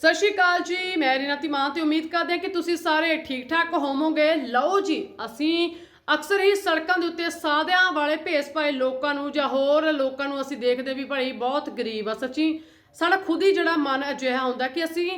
ਸਤਿ ਸ਼੍ਰੀ ਅਕਾਲ ਜੀ, ਮੈਂ ਰਿਨਾਤੀ ਮਾਂ ਤੇ ਉਮੀਦ ਕਰਦੇ ਹਾਂ ਕਿ ਤੁਸੀਂ ਸਾਰੇ ਠੀਕ ਠਾਕ ਹੋਵੋਗੇ। ਲਓ ਜੀ, ਅਸੀਂ ਅਕਸਰ ਹੀ ਸੜਕਾਂ ਦੇ ਉੱਤੇ ਸਾਦਿਆਂ ਵਾਲੇ ਭੇਸ ਪਾਏ ਲੋਕਾਂ ਨੂੰ ਜਾਂ ਹੋਰ ਲੋਕਾਂ ਨੂੰ ਅਸੀਂ ਦੇਖਦੇ ਵੀ ਭਾਈ ਬਹੁਤ ਗਰੀਬ ਆ ਸੱਚੀ। ਸਾਡਾ ਖੁਦ ਹੀ ਜਿਹੜਾ ਮਨ ਅਜਿਹਾ ਹੁੰਦਾ ਕਿ ਅਸੀਂ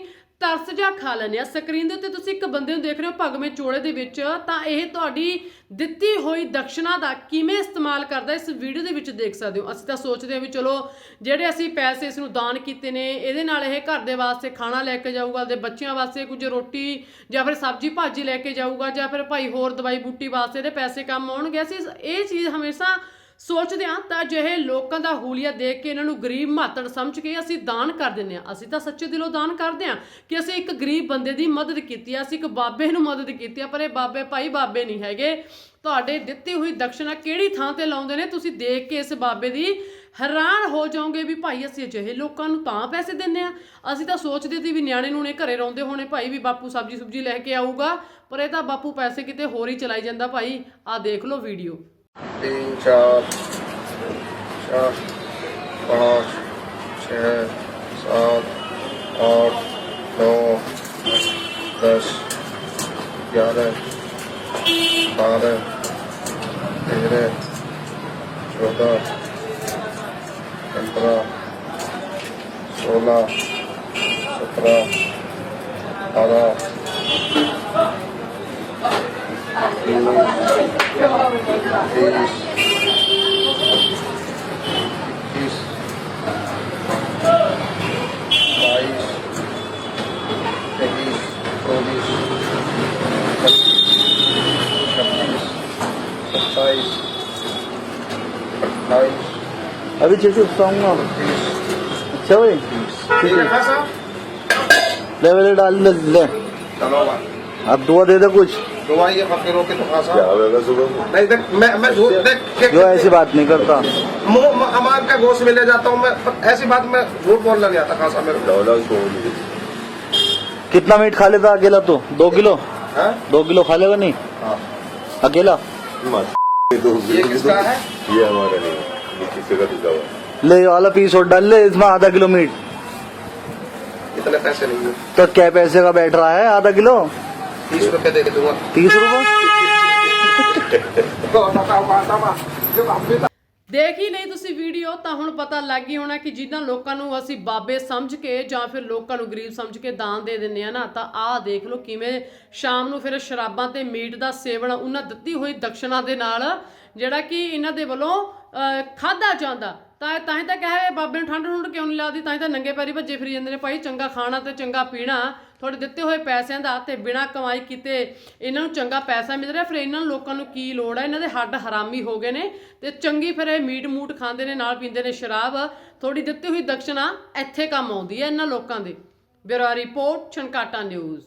ਤਰਸ ਜਾ ਖਾ ਲੈਂਦੇ ਆ। ਸਕਰੀਨ ਦੇ ਉੱਤੇ ਤੁਸੀਂ ਇੱਕ ਬੰਦੇ ਨੂੰ ਦੇਖ ਰਹੇ ਹੋ ਭਗਵੇਂ ਚੋਲੇ ਦੇ ਵਿੱਚ। ਤਾਂ ਇਹ ਤੁਹਾਡੀ ਦਿੱਤੀ ਹੋਈ ਦਕਸ਼ਨਾ ਦਾ ਕਿਵੇਂ ਇਸਤੇਮਾਲ ਕਰਦਾ, ਇਸ ਵੀਡੀਓ ਦੇ ਵਿੱਚ ਦੇਖ ਸਕਦੇ ਹੋ। ਅਸੀਂ ਤਾਂ ਸੋਚਦੇ ਹਾਂ ਵੀ ਚਲੋ, ਜਿਹੜੇ ਅਸੀਂ ਪੈਸੇ ਇਸ ਨੂੰ ਦਾਨ ਕੀਤੇ ਨੇ, ਇਹਦੇ ਨਾਲ ਇਹ ਘਰ ਦੇ ਵਾਸਤੇ ਖਾਣਾ ਲੈ ਕੇ ਜਾਊਗਾ ਦੇ ਬੱਚਿਆਂ ਵਾਸਤੇ ਕੁਝ ਰੋਟੀ ਜਾਂ ਫਿਰ ਸਬਜ਼ੀ ਭਾਜੀ ਲੈ ਕੇ ਜਾਊਗਾ ਜਾਂ ਫਿਰ ਭਾਈ ਹੋਰ ਦਵਾਈ ਬੂਟੀ ਵਾਸਤੇ ਇਹਦੇ ਪੈਸੇ ਕੰਮ ਆਉਣਗੇ। ਅਸੀਂ ਇਹ ਚੀਜ਼ ਹਮੇਸ਼ਾ ਸੋਚਦੇ ਹਾਂ ਤਾਂ ਅਜਿਹੇ ਲੋਕਾਂ ਦਾ ਹੂਲੀਆ ਦੇਖ ਕੇ ਇਹਨਾਂ ਨੂੰ ਗਰੀਬ ਮਾਤੜ ਸਮਝ ਕੇ ਅਸੀਂ ਦਾਨ ਕਰ ਦਿੰਦੇ ਹਾਂ। ਅਸੀਂ ਤਾਂ ਸੱਚੇ ਦਿਲੋਂ ਦਾਨ ਕਰਦੇ ਹਾਂ ਕਿ ਅਸੀਂ ਇੱਕ ਗਰੀਬ ਬੰਦੇ ਦੀ ਮਦਦ ਕੀਤੀ ਆ ਅਸੀਂ ਇੱਕ ਬਾਬੇ ਨੂੰ ਮਦਦ ਕੀਤੀ ਆ ਪਰ ਇਹ ਬਾਬੇ ਭਾਈ ਬਾਬੇ ਨਹੀਂ ਹੈਗੇ। ਤੁਹਾਡੇ ਦਿੱਤੀ ਹੋਈ ਦਕਸ਼ਨਾ ਕਿਹੜੀ ਥਾਂ ਤੇ ਲਾਉਂਦੇ ਨੇ? ਤੁਸੀਂ ਦੇਖ ਕੇ ਇਸ ਬਾਬੇ ਦੀ ਹੈਰਾਨ ਹੋ ਜਾਓਗੇ ਵੀ ਭਾਈ, ਅਸੀਂ ਅਜਿਹੇ ਲੋਕਾਂ ਨੂੰ ਤਾਂ ਪੈਸੇ ਦਿੰਨੇ ਆ ਅਸੀਂ ਤਾਂ ਸੋਚਦੇ ਸੀ ਵੀ ਨਿਆਣੇ ਨੂੰ ਨੇ ਘਰੇ ਰੋਂਦੇ ਹੋਣੇ, ਭਾਈ ਵੀ ਬਾਪੂ ਸਬਜੀ ਸੁਬਜੀ ਲੈ ਕੇ ਆਊਗਾ, ਪਰ ਇਹ ਤਾਂ ਬਾਪੂ ਪੈਸੇ ਕਿਤੇ ਹੋਰ ਹੀ ਚਲਾਈ ਜਾਂਦਾ ਭਾਈ। ਆਹ ਦੇਖ ਲਓ ਵੀਡੀਓ। तीन चार चार पाँच छः सात आठ नौ दस ग्यारह बारह तेरह चौदह पंद्रह सोलह सत्रह अठारह अभी चेक बताऊंगा उनतीस अच्छा भाई ठीक है ले मेरे डाल ले ले चलो अब दुआ दे दे कुछ। ये फकीरों की तो खासा। आवेगा सुबह नहीं देख मैं मैं झूठ देख के- जो ऐसी बात नहीं करता? मुँह अमान का गोश्त में ले जाता हूँ मैं ऐसी बात मैं झूठ बोलना नहीं आता खासा मेरे को। दौड़ा सोनी कितना मीट खा लेता अकेला तो? दो किलो? हाँ? दो किलो खा लेगा नहीं? हाँ। अकेला? मत। दो ये किसका है? ये हमारा नहीं है। ये किसी का दिखा हुआ ले ये वाला पीस और डाल ले इसमें आधा किलो मीट। इतने पैसे नहीं है। तो क्या पैसे का बैठ रहा है आधा किलो? तीस रुपए दे के दूंगा तीस रुपए ਦੇਖ ਹੀ ਨਹੀਂ ਤੁਸੀਂ ਵੀਡੀਓ ਤਾਂ ਹੁਣ ਪਤਾ ਲੱਗ ਹੀ ਹੋਣਾ ਕਿ ਜਿਨ੍ਹਾਂ ਲੋਕਾਂ ਨੂੰ ਅਸੀਂ ਬਾਬੇ ਸਮਝ ਕੇ ਜਾਂ ਫਿਰ ਲੋਕਾਂ ਨੂੰ ਗਰੀਬ ਸਮਝ ਕੇ ਦਾਨ ਦੇ ਦਿੰਦੇ ਆ ਨਾ ਤਾਂ ਆਹ ਦੇਖ ਲਓ ਕਿਵੇਂ ਸ਼ਾਮ ਨੂੰ ਫਿਰ ਸ਼ਰਾਬਾਂ ਤੇ ਮੀਟ ਦਾ ਸੇਵਨ ਉਹਨਾਂ ਦਿੱਤੀ ਹੋਈ ਦਕਸ਼ਨਾ ਦੇ ਨਾਲ ਜਿਹੜਾ ਕਿ ਇਹਨਾਂ ਦੇ ਵੱਲੋਂ ਖਾਦਾ ਜਾਂਦਾ। ਤਾਂ ਤਾਂ ਹੀ ਤਾਂ ਕਹੇ ਬਾਬੇ ਨੂੰ ਠੰਡ ਠੁੰਡ ਕਿਉਂ ਨਹੀਂ ਲੱਗਦੀ? ਤਾਂ ਹੀ ਤਾਂ ਨੰਗੇ ਪੈਰੀ ਭੱਜੇ ਫਿਰੀ ਜਾਂਦੇ ਨੇ ਭਾਈ, ਚੰਗਾ ਖਾਣਾ ਤੇ ਚੰਗਾ ਪੀਣਾ। ਤੁਹਾਡੇ ਦਿੱਤੇ ਹੋਏ ਪੈਸਿਆਂ ਦਾ ਤੇ ਬਿਨਾਂ ਕਮਾਈ ਕੀਤੇ ਇਹਨਾਂ ਨੂੰ ਚੰਗਾ ਪੈਸਾ ਮਿਲ ਰਿਹਾ। ਫਿਰ ਇਹਨਾਂ ਲੋਕਾਂ ਨੂੰ ਕੀ ਲੋੜ ਹੈ? ਇਹਨਾਂ ਦੇ ਹੱਡ ਹਰਾਮੀ ਹੋ ਗਏ ਨੇ ਤੇ ਚੰਗੀ ਫਿਰ ਇਹ ਮੀਟ ਮੂਟ ਖਾਂਦੇ ਨੇ, ਨਾਲ ਪੀਂਦੇ ਨੇ ਸ਼ਰਾਬ। ਤੁਹਾਡੀ ਦਿੱਤੀ ਹੋਈ ਦਕਸ਼ਨਾ ਇੱਥੇ ਕੰਮ ਆਉਂਦੀ ਹੈ ਇਹਨਾਂ ਲੋਕਾਂ ਦੇ। Bureau report, Chhankata news.